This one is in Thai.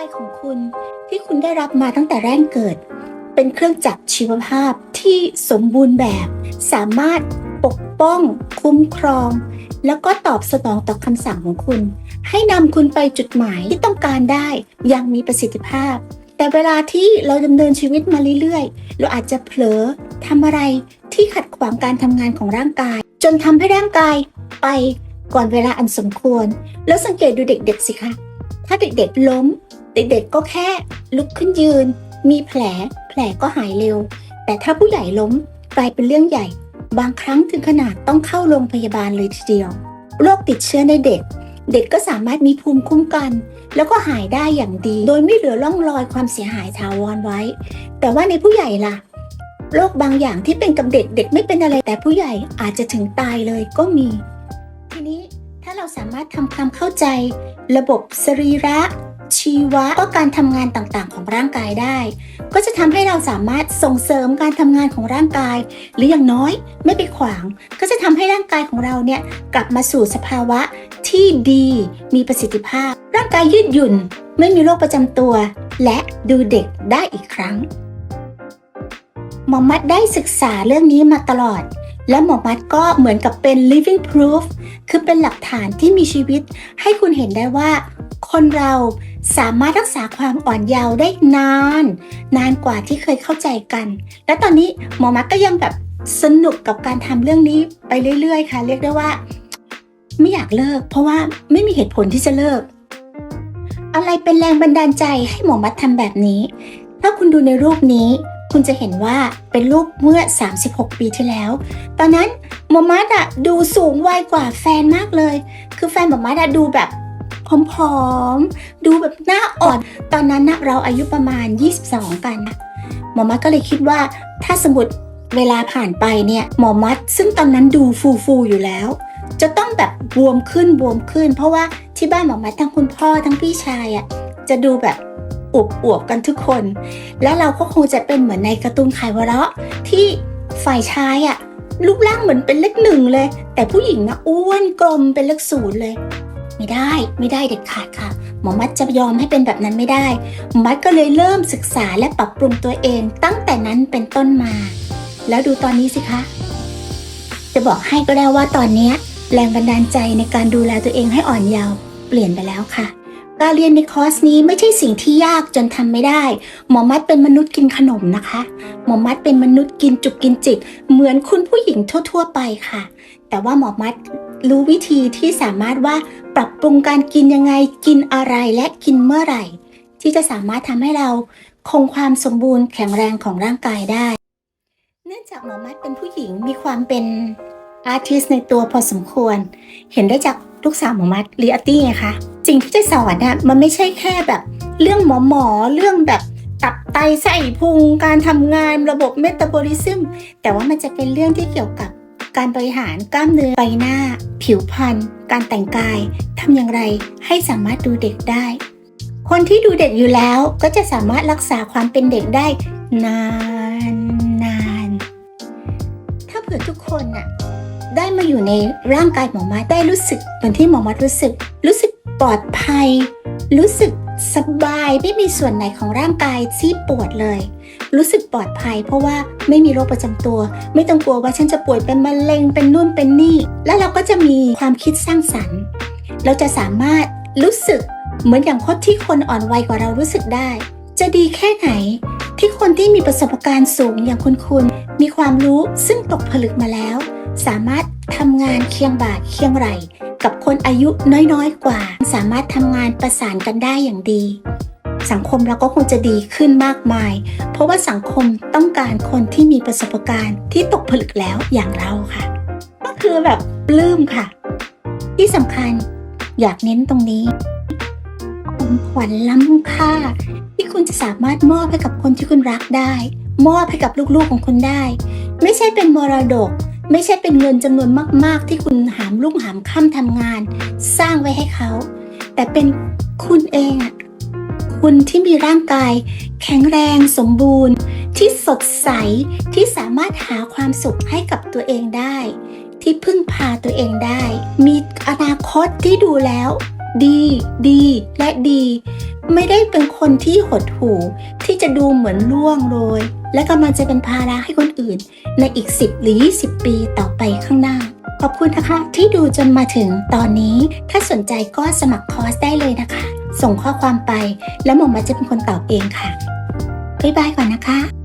ายของคุณที่คุณได้รับมาตั้งแต่แรกเกิด เป็นเครื่องจักรชีวภาพที่สมบูรณ์แบบ สามารถปกป้อง คุ้มครอง แล้วก็ตอบสนองต่อคำสั่งของคุณ ให้นำคุณไปจุดหมายที่ต้องการได้อย่างมีประสิทธิภาพ แต่เวลาที่เราดำเนินชีวิตมาเรื่อยๆ เราอาจจะเผลอทำอะไรที่ขัดขวางการทำงานของร่างกาย จนทำให้ร่างกายไปก่อนเวลาอันสมควร แล้วสังเกตดูเด็กๆสิคะ ถ้าเด็กๆล้ม เด็กๆก็แค่ลุกขึ้นยืน มีแผล แผลก็หายเร็ว แต่ถ้าผู้ใหญ่ล้มกลายเป็นเรื่องใหญ่ บางครั้งถึงขนาดต้องเข้าโรงพยาบาลเลยทีเดียว โรคติดเชื้อในเด็ก เด็กก็สามารถมีภูมิคุ้มกัน แล้วก็หายได้อย่างดี โดยไม่เหลือร่องรอยความเสียหายถาวรไว้ แต่ว่าในผู้ใหญ่ล่ะโรคบางอย่างที่เป็นกับเด็กเด็กไม่เป็นอะไรแต่ผู้ใหญ่อาจจะถึงตายเลยก็มี ทีนี้ถ้าเราสามารถทำความเข้าใจ ระบบสรีระ ชีวะก็การทำงานต่างๆ ของร่างกายได้ ก็จะทำให้เราสามารถส่งเสริมการทำงานของร่างกาย หรืออย่างน้อยไม่ไปขวาง ก็จะทำให้ร่างกายของเราเนี่ยกลับมาสู่สภาวะที่ดีมีประสิทธิภาพ ร่างกายยืดหยุ่น ไม่มีโรคประจำตัว และดูเด็กได้อีกครั้งหมอมัดได้ศึกษาเรื่องนี้มาตลอด และหมอมัดก็เหมือนกับเป็น living proof คือเป็นหลักฐานที่มีชีวิต ให้คุณเห็นได้ว่า คนเราสามารถรักษาความอ่อนเยาว์ได้นาน นานกว่าที่เคยเข้าใจกัน และตอนนี้หมอมัดก็ยังแบบสนุกกับการทำเรื่องนี้ไปเรื่อยๆ ค่ะ เรียกได้ว่า ไม่อยากเลิก เพราะว่าไม่มีเหตุผลที่จะเลิก อะไรเป็นแรงบันดาลใจให้หมอมัดทำแบบนี้ ถ้าคุณดูในรูปนี้ คุณจะเห็นว่าเป็นรูปเมื่อ 36 ปีที่แล้ว ตอนนั้นหมอมัดอะดูสูงวัยกว่าแฟนมากเลย คือแฟนหมอมัดอะดูแบบผอมๆ ดูแบบหน้าอ่อน ตอนนั้นนะเราอายุประมาณ 22 กันนะหมอมัดก็เลยคิดว่าถ้าสมมติเวลาผ่านไปเนี่ยหมอมัด ซึ่งตอนนั้นดูฟูๆอยู่แล้ว จะต้องแบบบวมขึ้นบวมขึ้น เพราะว่าที่บ้านหมอมัดทั้งคุณพ่อทั้งพี่ชายอะจะดูแบบ อวบๆกันทุกคน และเราก็คงจะเป็นเหมือนในการ์ตูนขายวเราะที่ฝ่ายชายอะรูปร่างเหมือนเป็นเลขหนึ่งเลย แต่ผู้หญิงนะอ้วนกลมเป็นเลขศูนย์เลย ไม่ได้ไม่ได้เด็ดขาดค่ะ หมอมัดจะยอมให้เป็นแบบนั้นไม่ได้หมอมัดก็เลยเริ่มศึกษาและปรับปรุงตัวเองตั้งแต่นั้นเป็นต้นมา แล้วดูตอนนี้สิคะ จะบอกให้ก็ได้ว่าตอนนี้แรงบันดาลใจในการดูแลตัวเองให้อ่อนเยาว์เปลี่ยนไปแล้วค่ะ การเรียนในคอร์สนี้ไม่ใช่สิ่งที่ยากจนทำไม่ได้ หมอมัดเป็นมนุษย์กินขนมนะคะ หมอมัดเป็นมนุษย์กินจุกกินจิก เหมือนคุณผู้หญิงทั่ว ๆ ไปค่ะ แต่ว่าหมอมัดรู้วิธีที่สามารถว่าปรับปรุงการกินยังไงกินอะไรและกินเมื่อไหร่ ที่จะสามารถทำให้เราคงความสมบูรณ์แข็งแรงของร่างกายได้ เนื่องจากหมอมัดเป็นผู้หญิงมีความเป็นอาร์ติสในตัวพอสมควร เห็นได้จากลูกสาวหมอมัดลีอาตี้ไงคะ สิ่งที่จะสอนน่ะมันไม่ใช่แค่แบบ เรื่องหมอหมอเรื่องแบบตับไตไส้พุงการทำงานระบบเมตาบอลิซึมแต่ว่ามันจะเป็นเรื่องที่เกี่ยวกับการบริหารกล้ามเนื้อใบหน้า ผิวพรรณการแต่งกายทำอย่างไรให้สามารถดูเด็กได้ คนที่ดูเด็กอยู่แล้วก็จะสามารถรักษาความเป็นเด็กได้นานนานถ้าเผื่อทุกคนน่ะได้มาอยู่ในร่างกายหมอมัดได้รู้สึกเหมือนที่หมอมัดรู้สึก รู้สึก ปลอดภัย รู้สึกสบายไม่มีส่วนไหนของร่างกายที่ปวดเลย รู้สึกปลอดภัย เพราะว่าไม่มีโรคประจำตัว ไม่ต้องกลัวว่าฉันจะป่วยเป็นมะเร็งเป็นนู่นเป็นนี่ แล้วเราก็จะมีความคิดสร้างสรรค์ เราจะสามารถรู้สึกเหมือนอย่างคนที่คนอ่อนวัยกว่าเรารู้สึกได้ จะดีแค่ไหน ที่คนที่มีประสบการณ์สูงอย่างคุณคุณมีความรู้ซึ่งตกผลึกมาแล้ว สามารถทำงานเคียงบ่าเคียงไหล กับคนอายุน้อยๆกว่า สามารถทำงานประสานกันได้อย่างดี สังคมเราก็คงจะดีขึ้นมากมาย เพราะว่าสังคมต้องการคนที่มีประสบการณ์ที่ตกผลึกแล้วอย่างเราค่ะ ก็คือแบบปลื้มค่ะ ที่สำคัญอยากเน้นตรงนี้ของขวัญล้ำค่า ที่คุณจะสามารถมอบให้กับคนที่คุณรักได้ มอบให้กับลูกๆของคุณได้ ไม่ใช่เป็นมรดก ไม่ใช่เป็นเงินจำนวนมาก ๆ ที่คุณหามลุ่งหามค่ำทำงาน สร้างไว้ให้เขา แต่เป็นคุณเองอะคุณที่มีร่างกาย แข็งแรงสมบูรณ์ ที่สดใสที่สามารถหาความสุขให้กับตัวเองได้ ที่พึ่งพาตัวเองได้ มีอนาคตที่ดูแล้ว ดี ดีและดี ไม่ได้เป็นคนที่หดหู่ที่จะดูเหมือนล่วงโรย และกำลังจะเป็นภาระให้คนอื่น ในอีก 10 หรือ 20 ปีต่อไปข้างหน้า ขอบคุณนะคะ ที่ดูจนมาถึงตอนนี้ ถ้าสนใจก็สมัครคอร์สได้เลยนะคะ ส่งข้อความไป แล้วหมอมาจะเป็นคนตอบเองค่ะบ๊ายบายก่อนนะคะ